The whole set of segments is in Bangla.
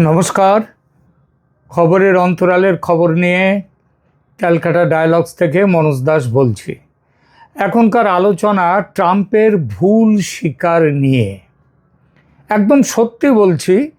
নমস্কার। খবরের অন্তরালের খবর নিয়ে ক্যালকাটা ডায়ালগস থেকে মনোজ দাস বলছি। এখনকার আলোচনা ট্রাম্পের ভুল শিকার নিয়ে। একদম সত্যি বলছি,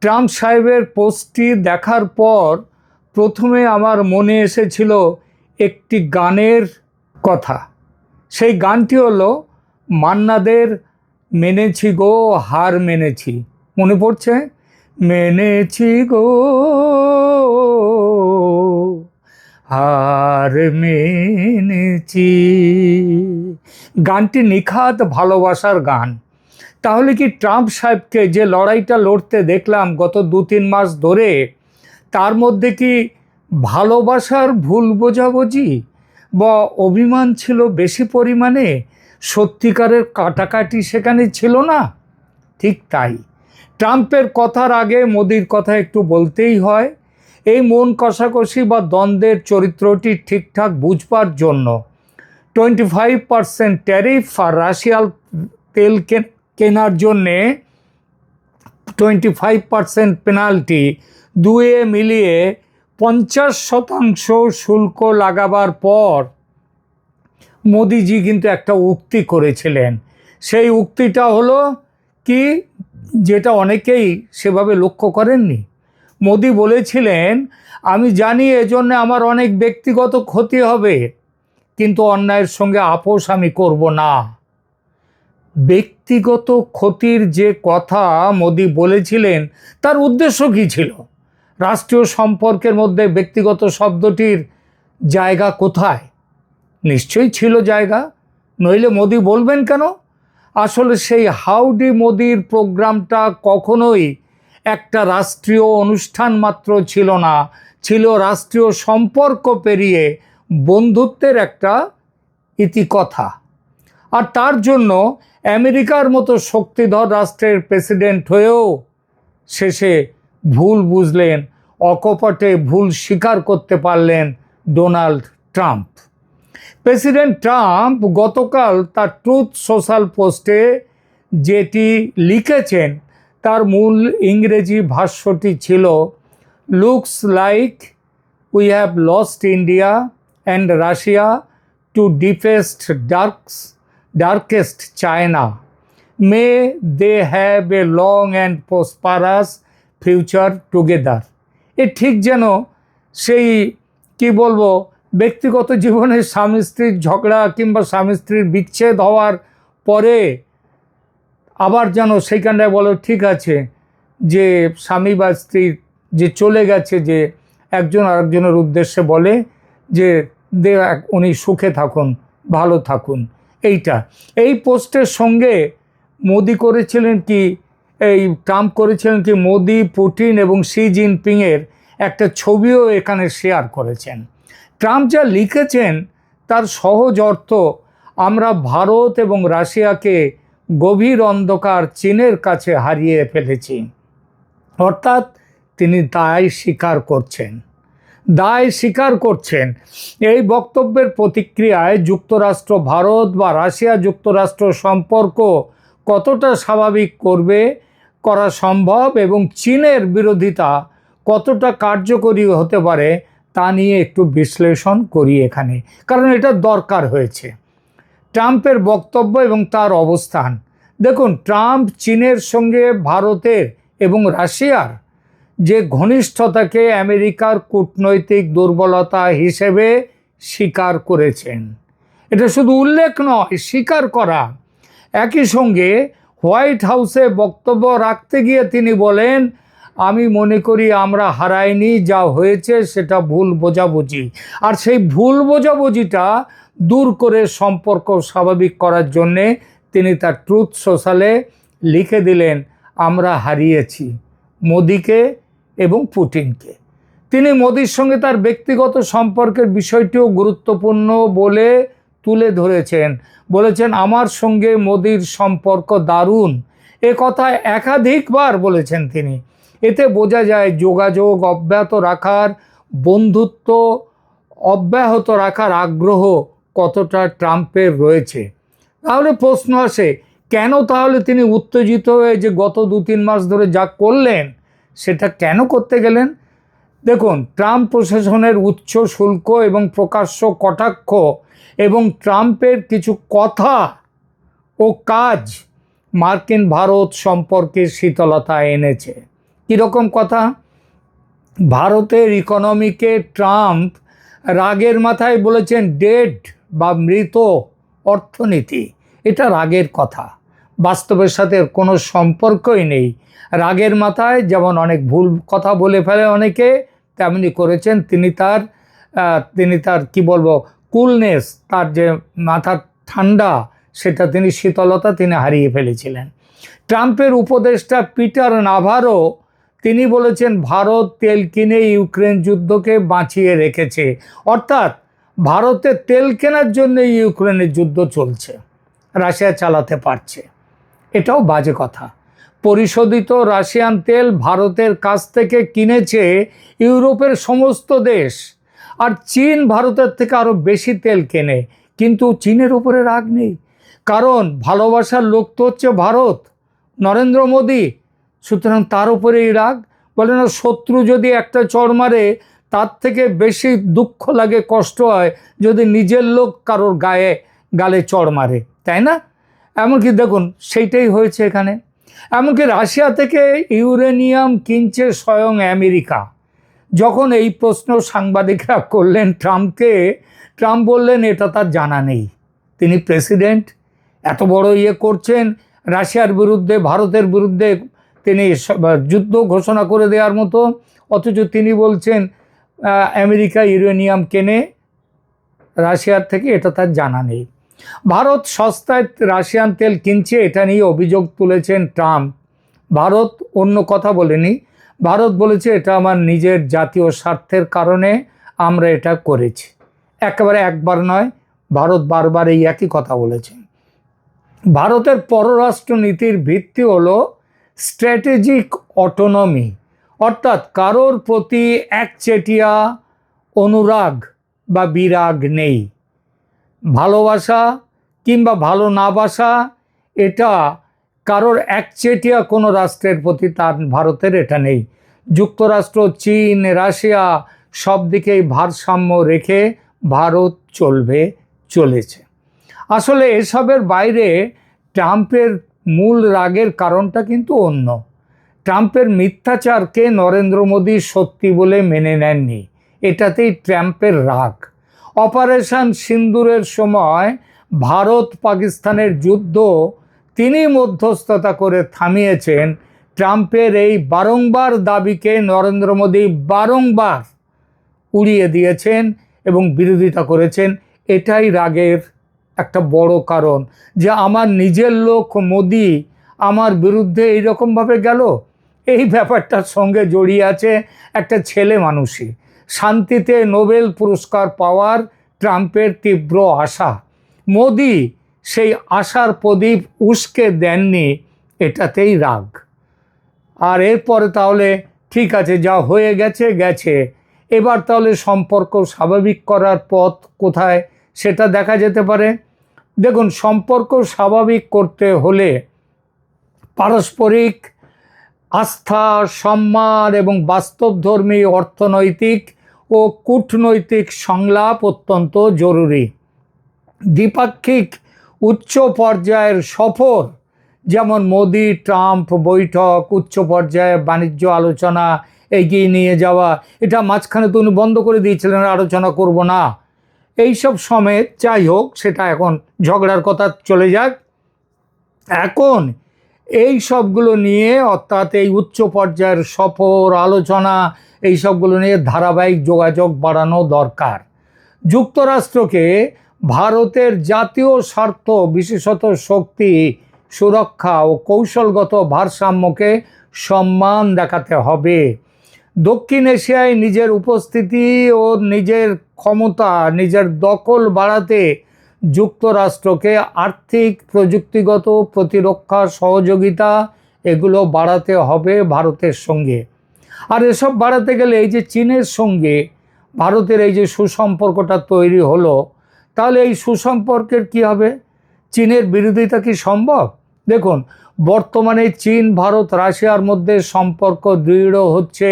ট্রাম্প সাহেবের পোস্টটি দেখার পর প্রথমে আমার মনে এসেছিল একটি গানের কথা। সেই গানটি হলো, মান্নাদের মেনেছি গো, হার মেনেছি। মনে পড়ছে? মেনেছি গো। আর মেনেছি। গানটি নিখাত ভালোবাসার গান। তাহলে কি ট্রাম্প সাহেবকে যে লড়াইটা লড়তে দেখলাম গত দু তিন মাস ধরে, তার মধ্যে কি ভালোবাসার ভুল বোঝাবুঝি বা অভিমান ছিল বেশি পরিমাণে? সত্যিকারের কাটাকাটি সেখানে ছিল না? ঠিক তাই। ট্রাম্পের কথার আগে মোদির কথা একটু বলতেই হয়, এই মন কষাকষি বা দ্বন্দ্বের চরিত্রটি ঠিকঠাক বুঝবার জন্য। টোয়েন্টি ফাইভ পারসেন্ট ট্যারিফ আর রাশিয়াল তেল কেনার জন্যে টোয়েন্টি ফাইভ পারসেন্ট পেনাল্টি দুয়ে মিলিয়ে পঞ্চাশ শতাংশ শুল্ক লাগাবার পর মোদিজি কিন্তু একটা উক্তি করেছিলেন। সেই উক্তিটা হলো কি? যেটা অনেকেই সেভাবে লক্ষ্য করেননি। মোদি বলেছিলেন, আমি জানি এজন্য আমার অনেক ব্যক্তিগত ক্ষতি হবে, কিন্তু অন্যায়ের সঙ্গে আপোষ আমি করব না। ব্যক্তিগত ক্ষতির যে কথা মোদি বলেছিলেন, তার উদ্দেশ্য কী ছিল? রাষ্ট্রীয় সম্পর্কের মধ্যে ব্যক্তিগত শব্দটির জায়গা কোথায়? নিশ্চয়ই ছিল জায়গা, নইলে মোদি বলবেন কেন? আসলে সেই হাউডি মোদির প্রোগ্রামটা কখনোই একটা রাষ্ট্রীয় অনুষ্ঠান মাত্র ছিল না। ছিল রাষ্ট্রীয় সম্পর্ক পেরিয়ে বন্ধুত্বের একটা ইতিকথা। আর তার জন্য আমেরিকার মতো শক্তিধর রাষ্ট্রের প্রেসিডেন্ট হয়েও শেষে ভুল বুঝলেন, অকপটে ভুল স্বীকার করতে পারলেন ডোনাল্ড ট্রাম্প। প্রেসিডেন্ট ট্রাম্প গতকাল তার ট্রুথ সোশ্যাল পোস্টে যেটি লিখেছেন, তার মূল ইংরেজি ভাষ্যটি ছিল looks like we have lost India and Russia to deepest darks darkest China may they have a long and prosperous future together এ ঠিক যেন সেই, কি বলব ব্যক্তিগত জীবনে স্বামী স্ত্রীর ঝগড়া কিংবা স্বামী স্ত্রীর বিচ্ছেদ হওয়ার পরে আবার যেন সেইখানটায় বলো, ঠিক আছে, যে স্বামী বা স্ত্রী যে চলে গেছে, যে একজন আরেকজনের উদ্দেশ্যে বলে যে দে, উনি সুখে থাকুন, ভালো থাকুন। এইটা। এই পোস্টের সঙ্গে মোদি করেছিলেন কি, এই ট্রাম্প করেছিলেন কি, মোদি পুটিন এবং শি জিনপিংয়ের একটা ছবিও এখানে শেয়ার করেছেন। ট্রাম্প যা লিখেছেন তার সহজ অর্থ, আমরা ভারত এবং রাশিয়াকে গভীর অন্ধকার চীনের কাছে হারিয়ে ফেলেছি। অর্থাৎ তিনি দায় স্বীকার করছেন। দায় স্বীকার করছেন। এই বক্তব্যের প্রতিক্রিয়ায় যুক্তরাষ্ট্র, ভারত বা রাশিয়া যুক্তরাষ্ট্র সম্পর্ক কতটা স্বাভাবিক করবে, করা সম্ভব এবং চীনের বিরোধিতা কতটা কার্যকরী হতে পারে তা নিয়ে একটু বিশ্লেষণ করি এখানে, কারণ এটা দরকার হয়েছে। ট্রাম্পের বক্তব্য এবং তার অবস্থান। দেখুন, ট্রাম্প চীনের সঙ্গে ভারতের এবং রাশিয়ার যে ঘনিষ্ঠতাকে আমেরিকার কূটনৈতিক দুর্বলতা হিসেবে স্বীকার করেছেন। এটা শুধু উল্লেখ নয়, স্বীকার করা। একই সঙ্গে হোয়াইট হাউসে বক্তব্য রাখতে গিয়ে তিনি বলেন আমি মনে করি আমরা হারাইনি, যা হয়েছে সেটা ভুল বোঝাবুঝি। আর সেই ভুল বোঝাবুঝিটা দূর করে সম্পর্ক স্বাভাবিক করার জন্যে তিনি তার ট্রুথ সোশ্যালে লিখে দিলেন, আমরা হারিয়েছি মোদিকে এবং পুটিনকে। তিনি মোদির সঙ্গে তার ব্যক্তিগত সম্পর্কের বিষয়টিও গুরুত্বপূর্ণ বলে তুলে ধরেছেন। বলেছেন, আমার সঙ্গে মোদির সম্পর্ক দারুণ। এ কথা একাধিকবার বলেছেন তিনি। এতে বোঝা যায় যোগাযোগ অব্যাহত রাখার, বন্ধুত্ব অব্যাহত রাখার আগ্রহ কতটা ট্রাম্পের রয়েছে। তাহলে প্রশ্ন আসে, কেন তাহলে তিনি উত্তেজিত হয়ে যে গত দু তিন মাস ধরে যা করলেন, সেটা কেন করতে গেলেন? দেখুন, ট্রাম্প প্রশাসনের উচ্চ শুল্ক এবং প্রকাশ্য কটাক্ষ এবং ট্রাম্পের কিছু কথা ও কাজ মার্কিন ভারত সম্পর্কে শীতলতা এনেছে। কীরকম কথা? ভারতের ইকোনমিকে ট্রাম্প রাগের মাথায় বলেছেন ডেড বা মৃত অর্থনীতি। এটা রাগের কথা। বাস্তবের সাথে কোনো সম্পর্কই নেই। রাগের মাথায় যেমন অনেক ভুল কথা বলে ফেলে অনেকে, তেমনি করেছেন তিনি তার তিনি তার, কি বলব কুলনেস তার যে মাথার ঠান্ডা, সেটা তিনি শীতলতা তিনি হারিয়ে ফেলেছিলেন। ট্রাম্পের উপদেষ্টা পিটার নাভারও তিনি বলেছেন, ভারত তেল কিনে ইউক্রেন যুদ্ধকে বাঁচিয়ে রেখেছে। অর্থাৎ ভারতে তেল কেনার জন্য ইউক্রেনের যুদ্ধ চলছে। রাশিয়া চালাতে পারছে। এটাও বাজে কথা। পরিশোধিত রাশিয়ান তেল ভারতের কাছ থেকে কিনেছে ইউরোপের সমস্ত দেশ। আর চীন ভারতের থেকে আরও বেশি তেল কেনে। কিন্তু চীনের উপরে রাগ নেই। কারণ ভালোবাসার লোক তো হচ্ছে ভারত। নরেন্দ্র মোদী সুতরাং তার উপরেই রাগ। বলে না, শত্রু যদি একটা চড় মারে, তার থেকে বেশি দুঃখ লাগে, কষ্ট হয় যদি নিজের লোক কারোর গায়ে, গালে চড় মারে। তাই না? এমনকি দেখুন, সেইটাই হয়েছে এখানে। এমনকি রাশিয়া থেকে ইউরেনিয়াম কিনছে স্বয়ং আমেরিকা। যখন এই প্রশ্ন সাংবাদিকরা করলেন ট্রাম্পকে, ট্রাম্প বললেন, এটা তার জানা নেই। তিনি প্রেসিডেন্ট, এত বড় ইয়ে করছেন, রাশিয়ার বিরুদ্ধে, ভারতের বিরুদ্ধে তিনি যুদ্ধ ঘোষণা করে দেওয়ার মতো, অথচ তিনি বলছেন আমেরিকা ইউরেনিয়াম কেনে রাশিয়ার থেকে, এটা তার জানা নেই। ভারত সস্তায় রাশিয়ান তেল কিনছে, এটা নিয়ে অভিযোগ তুলেছেন ট্রাম্প। ভারত অন্য কথা বলেনি। ভারত বলেছে, এটা আমার নিজের জাতীয় স্বার্থের কারণে আমরা এটা করেছি। একেবারে একবার নয়, ভারত বারবার এই একই কথা বলেছে। ভারতের পররাষ্ট্র নীতির ভিত্তি হলো স্ট্র্যাটেজিক অটোনমি, অর্থাৎ কারোর প্রতি একচেটিয়া অনুরাগ বা বিরাগ নেই। ভালোবাসা কিংবা ভালো না বাসা, এটা কারোর একচেটিয়া কোনো রাষ্ট্রের প্রতি তার, ভারতের এটা নেই। যুক্তরাষ্ট্র, চীন, রাশিয়া সব দিকেই ভারসাম্য রেখে ভারত চলবে, চলেছে। আসলে এসবের বাইরে ট্রাম্পের মূল রাগের কারণটা কিন্তু অন্য। ট্রাম্পের মিথ্যাচারকে নরেন্দ্র মোদী সত্যি বলে মেনে নেননি? এটাতেই ট্রাম্পের রাগ। অপারেশন সিন্দুরের সময় ভারত পাকিস্তানের যুদ্ধ তিনি মধ্যস্থতা করে থামিয়েছেন। ট্রাম্পের এই বারংবার দাবিকে নরেন্দ্র মোদী বারংবার উড়িয়ে দিয়েছেন এবং বিরোধিতা করেছেন। এটাই রাগের একটা বড় কারণ যে আমার নিজের লোক মোদি আমার বিরুদ্ধে এইরকমভাবে গেল। এই ব্যাপারটার সঙ্গে জড়িয়ে আছে একটা ছেলে মানুষই। শান্তিতে নোবেল পুরস্কার পাওয়ার ট্রাম্পের তীব্র আশা। মোদি সেই আশার প্রদীপ উস্কে দেননি, এটাতেই রাগ। আর এরপরে তাহলে ঠিক আছে, যা হয়ে গেছে গেছে। এবার তাহলে সম্পর্ক স্বাভাবিক করার পথ কোথায় সেটা দেখা যেতে পারে। দেখুন, সম্পর্ক স্বাভাবিক করতে হলে পারস্পরিক আস্থা, সম্মান এবং বাস্তবধর্মী অর্থনৈতিক ও কূটনৈতিক সংলাপ অত্যন্ত জরুরি। দ্বিপাক্ষিক উচ্চ পর্যায়ের সফর, যেমন মোদি, ট্রাম্প বৈঠক, উচ্চ পর্যায়ে বাণিজ্য আলোচনা এগিয়ে নিয়ে যাওয়া, এটা মাঝখানে তো উনি বন্ধ করে দিয়েছিলেন আলোচনা করব না। এইসব সমেত যাই হোক, সেটা এখন ঝগড়ার কথা চলে যাক। এখন এই সবগুলো নিয়ে, অর্থাৎ এই উচ্চ পর্যায়ের সফর, আলোচনা, এই সবগুলো নিয়ে ধারাবাহিক যোগাযোগ বাড়ানো দরকার। যুক্তরাষ্ট্রকে ভারতের জাতীয় স্বার্থ, বিশেষত শক্তি, সুরক্ষা ও কৌশলগত ভারসাম্যকে সম্মান দেখাতে হবে। দক্ষিণ এশিয়ায় নিজের উপস্থিতি ও নিজের ক্ষমতা, নিজের দখল বাড়াতে যুক্তরাষ্ট্রকে আর্থিক, প্রযুক্তিগত প্রতিরক্ষা সহযোগিতা এগুলো বাড়াতে হবে ভারতের সঙ্গে। আর এসব বাড়াতে গেলে এই যে চীনের সঙ্গে ভারতের এই যে সুসম্পর্কটা তৈরি হলো, তাহলে এই সুসম্পর্কের কি হবে? চীনের বিরোধিতা কি সম্ভব? দেখুন, বর্তমানে চীন, ভারত, রাশিয়ার মধ্যে সম্পর্ক দৃঢ় হচ্ছে।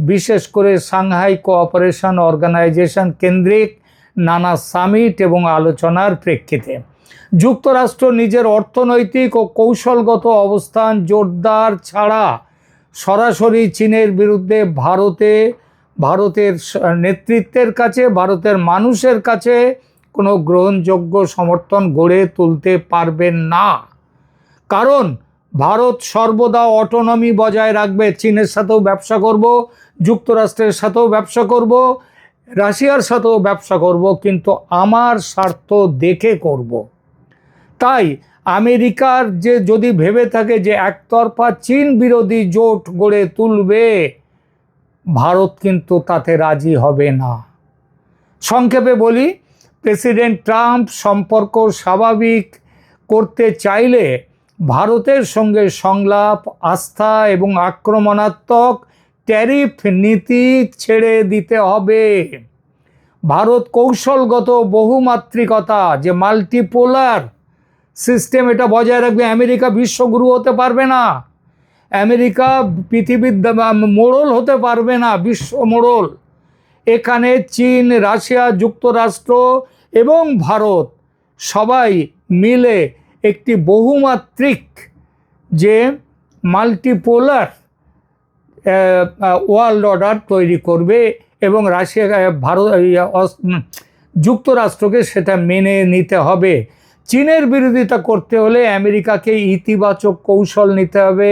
বিশেষ করে সাংহাই কোঅপারেশন অর্গানাইজেশন কেন্দ্রিক নানা সামিট এবং আলোচনার প্রেক্ষিতে। যুক্তরাষ্ট্র নিজের অর্থনৈতিক ও কৌশলগত অবস্থান জোরদার ছাড়া সরাসরি চীনের বিরুদ্ধে ভারতে, ভারতের নেতৃত্বের কাছে, ভারতের মানুষের কাছে কোনো গ্রহণযোগ্য সমর্থন গড়ে তুলতে পারবেন না। কারণ ভারত সর্বদা অটোনমি বজায় রাখবে, চীনের সাথেও ব্যবসা করব যুক্তরাষ্ট্রের সাথেও ব্যবসা করব, রাশিয়ার সাথেও ব্যবসা করব, কিন্তু আমার স্বার্থ দেখে করব। তাই আমেরিকার যে যদি ভেবে থাকে যে একতরফা চীন বিরোধী জোট গড়ে তুলবে, ভারত কিন্তু তাতে রাজি হবে না। সংক্ষেপে বলি, প্রেসিডেন্ট ট্রাম্প সম্পর্ক স্বাভাবিক করতে চাইলে ভারতের সঙ্গে সংলাপ, আস্থা এবং আক্রমণাত্মক ট্যারিফ নীতি ছেড়ে দিতে হবে। ভারত কৌশলগত বহুমাত্রিকতা যে মাল্টিপোলার সিস্টেম, এটা বজায় রাখবে। আমেরিকা বিশ্বগুরু হতে পারবে না। আমেরিকা পৃথিবীর মোড়ল হতে পারবে না, বিশ্ব মোড়ল। এখানে চীন, রাশিয়া, যুক্তরাষ্ট্র এবং ভারত সবাই মিলে একটি বহুমাত্রিক যে মাল্টিপোলার ওয়ার্ল্ড অর্ডার তৈরি করবে এবং রাশিয়া ভারত যুক্তরাষ্ট্রকে সেটা মেনে নিতে হবে। চীনের বিরোধিতা করতে হলে আমেরিকাকে ইতিবাচক কৌশল নিতে হবে,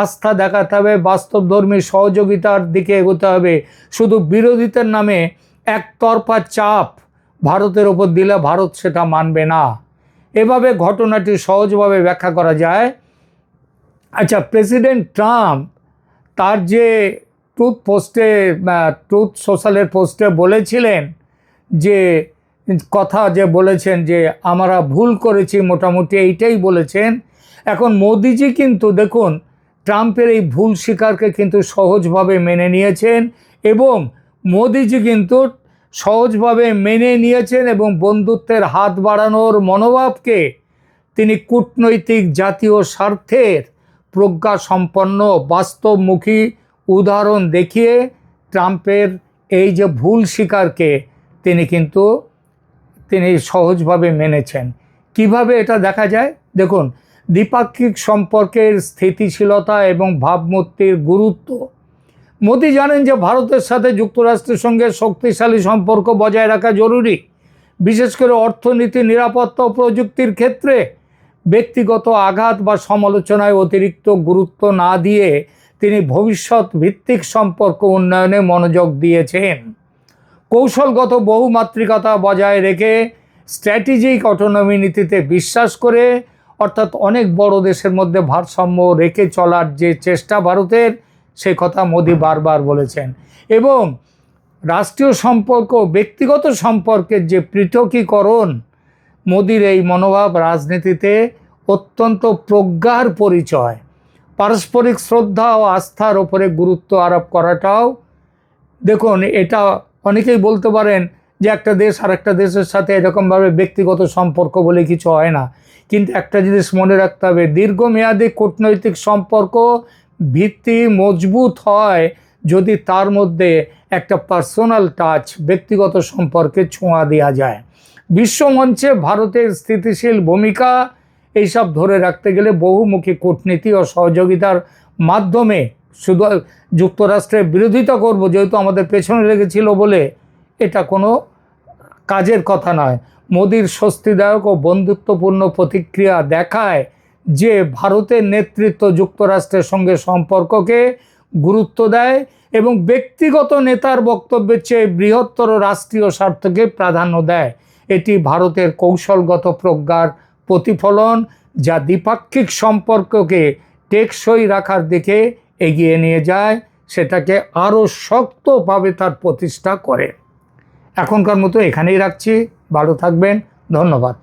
আস্থা দেখাতে হবে বাস্তবধর্মী সহযোগিতার দিকে এগোতে হবে। শুধু বিরোধিতার নামে একতরফা চাপ ভারতের ওপর দিলে ভারত সেটা মানবে না। এভাবে ঘটনাটি সহজভাবে ব্যাখ্যা করা যায়। আচ্ছা প্রেসিডেন্ট ট্রাম্প তার যে ট্রুথ পোস্টে ট্রুথ সোশ্যালের পোস্টে বলেছিলেন যে, কথা যে বলেছেন যে, আমরা ভুল করেছি মোটামুটি এইটাই বলেছেন। এখন মোদিজি কিন্তু দেখুন, ট্রাম্পের এই ভুল স্বীকারকে কিন্তু সহজভাবে মেনে নিয়েছেন এবং মোদিজি কিন্তু সহজভাবে মেনে নিয়েছেন এবং বন্ধুত্বের হাত বাড়ানোর মনোভাবকে তিনি কূটনৈতিক জাতীয় স্বার্থের প্রজ্ঞা সম্পন্ন বাস্তবমুখী উদাহরণ দেখিয়ে ট্রাম্পের এই যে ভুল স্বীকারকে তিনি কিন্তু, তিনি সহজভাবে মেনেছেন। কীভাবে এটা দেখা যায়? দেখুন, দ্বিপাক্ষিক সম্পর্কের স্থিতিশীলতা এবং ভাবমূর্তির গুরুত্ব। মোদি জানেন যে ভারতের সাথে যুক্তরাষ্ট্রের সঙ্গে শক্তিশালী সম্পর্ক বজায় রাখা জরুরি। বিশেষ করে অর্থনীতি, নিরাপত্তা প্রযুক্তির ক্ষেত্রে ব্যক্তিগত আঘাত বা সমালোচনায় অতিরিক্ত গুরুত্ব না দিয়ে তিনি ভবিষ্যৎ ভিত্তিক সম্পর্ক উন্নয়নে মনোযোগ দিয়েছেন। কৌশলগত বহুমাত্রিকতা বজায় রেখে স্ট্র্যাটেজিক অটোনমি নীতিতে বিশ্বাস করে, অর্থাৎ অনেক বড় দেশের মধ্যে ভারসাম্য রেখে চলার যে চেষ্টা ভারতের, সে কথা মোদি বারবার বলেছেন। এবং রাষ্ট্রীয় সম্পর্ক ব্যক্তিগত সম্পর্কের যে পৃথকীকরণ মোদির এই মনোভাব রাজনীতিতে অত্যন্ত প্রজ্ঞার পরিচয়। পারস্পরিক শ্রদ্ধা ও আস্থার ওপরে গুরুত্ব আরোপ করাটাও, দেখুন, এটা অনেকেই বলতে পারেন যে একটা দেশ আর একটা দেশের সাথে এরকমভাবে ব্যক্তিগত সম্পর্ক বলে কিছু হয় না। কিন্তু একটা জিনিস মনে রাখতে হবে, দীর্ঘমেয়াদী কূটনৈতিক সম্পর্ক ভিত্তি মজবুত হয় যদি তার মধ্যে একটা পার্সোনাল টাচ, ব্যক্তিগত সম্পর্কে ছোঁয়া দেওয়া যায়। বিশ্বমঞ্চে ভারতের স্থিতিশীল ভূমিকা এইসব ধরে রাখতে গেলে বহুমুখী কূটনীতি ও সহযোগিতার মাধ্যমে শুধু যুক্তরাষ্ট্রের বিরোধিতা করব যেহেতু আমাদের পেছনে লেগেছিল বলে এটা কোনো কাজের কথা নয়। মোদির স্বস্তিদায়ক ও বন্ধুত্বপূর্ণ প্রতিক্রিয়া দেখায় যে ভারতের নেতৃত্ব যুক্তরাষ্ট্রের সঙ্গে সম্পর্ককে গুরুত্ব দেয় এবং ব্যক্তিগত নেতার বক্তব্যের চেয়ে বৃহত্তর রাষ্ট্রীয় স্বার্থকে প্রাধান্য দেয়। এটি ভারতের কৌশলগত প্রজ্ঞার প্রতিফলন যা দ্বিপাক্ষিক সম্পর্ককে টেকসই রাখার দিকে এগিয়ে নিয়ে যায়, সেটাকে আরও শক্তভাবে তার প্রতিষ্ঠা করে। এখনকার মতো এখানেই রাখছি। ভালো থাকবেন। ধন্যবাদ।